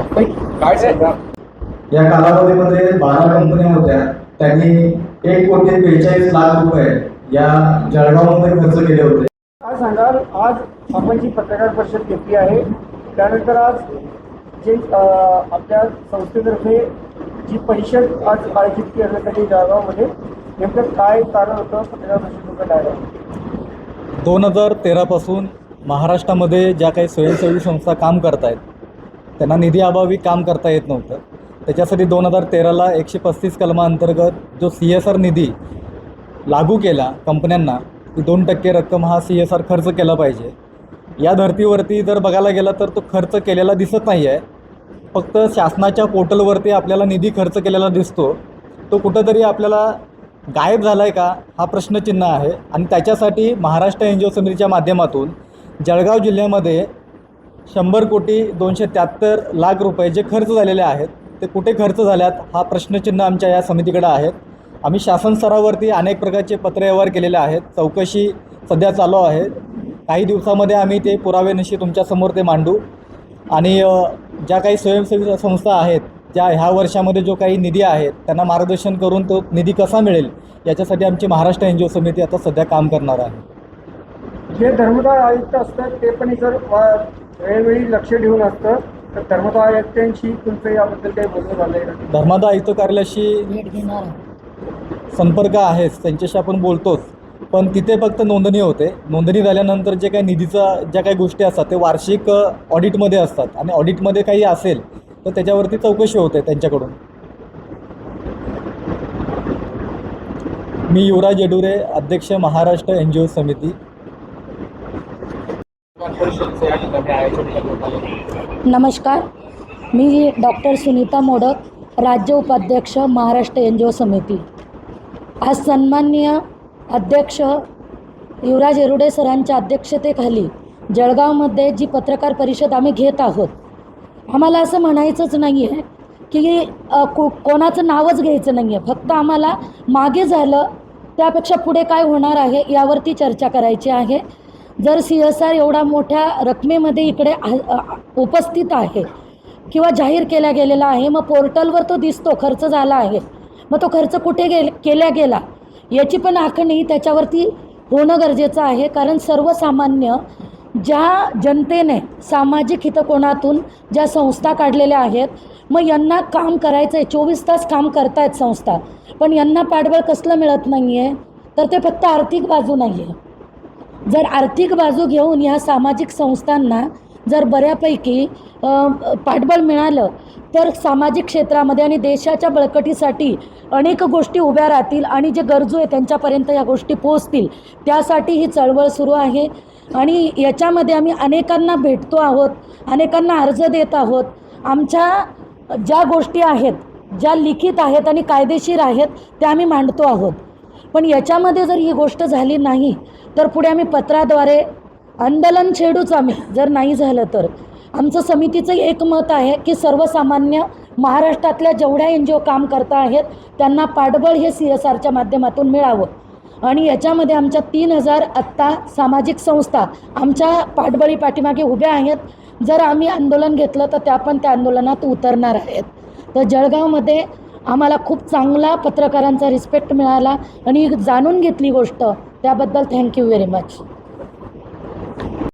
काय सांगा या कालावधीमध्ये बारा कंपन्या होत्या त्यांनी एक कोटी बेचाळीस लाख रुपये या जळगावमध्ये खर्च केले होते. काय सांगाल? आज आपण जी पत्रकार परिषद घेतली आहे त्यानंतर आज जे आपल्या संस्थेतर्फे जी परिषद आज आयोजित करण्यात आली जळगावमध्ये नेमकं काय कारण होतं? पत्रकार परिषदेचं डायलॉग दोन हजार तेरापासून महाराष्ट्रामध्ये ज्या काही स्वयंसेवी संस्था काम करत आहेत त्यांना निधी अभावी काम करता येत नव्हतं. त्याच्यासाठी दोन हजार तेराला एकशे पस्तीस कलमाअंतर्गत जो सी एस आर निधी लागू केला कंपन्यांना की दोन टक्के रक्कम हा सी एस आर खर्च केला पाहिजे. या धर्तीवरती जर बघायला गेला तर तो खर्च केलेला दिसत नाही आहे फक्त शासनाच्या पोर्टलवरती आपल्याला निधी खर्च केलेला दिसतो. तो कुठंतरी आपल्याला गायब झाला आहे का? हा प्रश्नचिन्ह आहे. आणि त्याच्यासाठी महाराष्ट्र एन जी ओ समितीच्या माध्यमातून जळगाव जिल्ह्यामध्ये शंभर कोटी दोनशे त्र्याहत्तर लाख रुपये जे खर्च झालेले आहेत ते कुठे खर्च झाल्यात हा प्रश्नचिन्ह आमच्या या समितीकडे आहेत. आम्ही शासन स्तरावरती अनेक प्रकारचे पत्रव्यवहार केलेले आहेत. चौकशी सध्या चालू आहे. काही दिवसामध्ये आम्ही ते पुरावेनिशी तुमच्यासमोर ते मांडू. आणि ज्या काही स्वयंसेवी संस्था आहेत ज्या ह्या वर्षामध्ये जो काही निधी आहे त्यांना मार्गदर्शन करून तो निधी कसा मिळेल याच्यासाठी आमची महाराष्ट्र एन जी ओ समिती आता सध्या काम करणार आहे. जे धर्मदाय आयुक्त असतात ते पण जर वेळोवेळी लक्ष ठेवून असतं. तर धर्मदा आयुक्तांशी तुमचं याबद्दल काही बोलणं झालं आहे का? धर्मादा आयुक्त कार्यालयाशी संपर्क आहेच त्यांच्याशी आपण बोलतोच. पण तिथे फक्त नोंदणी होते. नोंदणी झाल्यानंतर जे काही निधीचा ज्या काही गोष्टी असतात ते वार्षिक ऑडिटमध्ये असतात. आणि ऑडिटमध्ये काही असेल तर त्याच्यावरती चौकशी होते त्यांच्याकडून. मी युवराज येडुरे अध्यक्ष महाराष्ट्र एन जी ओ समिती. नमस्कार मी डॉक्टर सुनीता मोडक राज्य उपाध्यक्ष महाराष्ट्र एन जी ओ समिती. आज सन्माननीय अध्यक्ष युवराज येरुडे सरांच्या अध्यक्षतेखाली जळगावमध्ये जी पत्रकार परिषद आम्ही घेत आहोत आम्हाला असं म्हणायचंच नाही आहे की को कोणाचं नावच घ्यायचं नाही आहे फक्त आम्हाला मागे झालं त्यापेक्षा पुढे काय होणार आहे यावरती चर्चा करायची आहे. जर सी एस आर एवढा मोठ्या रकमेमध्ये इकडे आ- उपस्थित आहे किंवा जाहीर केला गेलेला आहे मग पोर्टलवर तो दिसतो खर्च झाला आहे मग तो खर्च कुठे गे केला गेला याची पण आखणी त्याच्यावरती होणं गरजेचं आहे. कारण सर्वसामान्य ज्या जनतेने सामाजिक हितकोणातून ज्या संस्था काढलेल्या आहेत मग यांना काम करायचं आहे चोवीस तास काम करतायत संस्था पण यांना पाठबळ कसलं मिळत नाही आहे तर ते फक्त आर्थिक बाजू नाही आहे जर आर्थिक बाजू घेऊन ह्या सामाजिक संस्थांना जर बऱ्यापैकी पाठबळ मिळालं तर सामाजिक क्षेत्रामध्ये आणि देशाच्या बळकटीसाठी अनेक गोष्टी उभ्या राहतील आणि जे गरजू आहे त्यांच्यापर्यंत या गोष्टी पोहोचतील. त्यासाठी ही चळवळ सुरू आहे. आणि याच्यामध्ये आम्ही अनेकांना भेटतो आहोत अनेकांना अर्ज देत आहोत. आमच्या ज्या गोष्टी आहेत ज्या लिखित आहेत आणि कायदेशीर आहेत त्या आम्ही मांडतो आहोत. पण याच्यामध्ये जर ही गोष्ट झाली नाही तर पुढे आम्ही पत्राद्वारे आंदोलन छेडूच आम्ही जर नाही झालं तर. आमचं समितीचं एक मत आहे की सर्वसामान्य महाराष्ट्रातल्या जेवढ्या एन जी ओ काम करता आहेत त्यांना पाठबळ हे सी एस आरच्या माध्यमातून मिळावं. आणि याच्यामध्ये आमच्या तीन हजार आत्ता सामाजिक संस्था आमच्या पाठबळी पाठीमागे उभ्या आहेत. जर आम्ही आंदोलन घेतलं तर त्या पण त्या आंदोलनात उतरणार आहेत. तर जळगावमध्ये आम्हाला खूप चांगला पत्रकारांचा रिस्पेक्ट मिळाला आणि जाणून घेतली गोष्ट. त्याबद्दल थँक्यू व्हेरी मच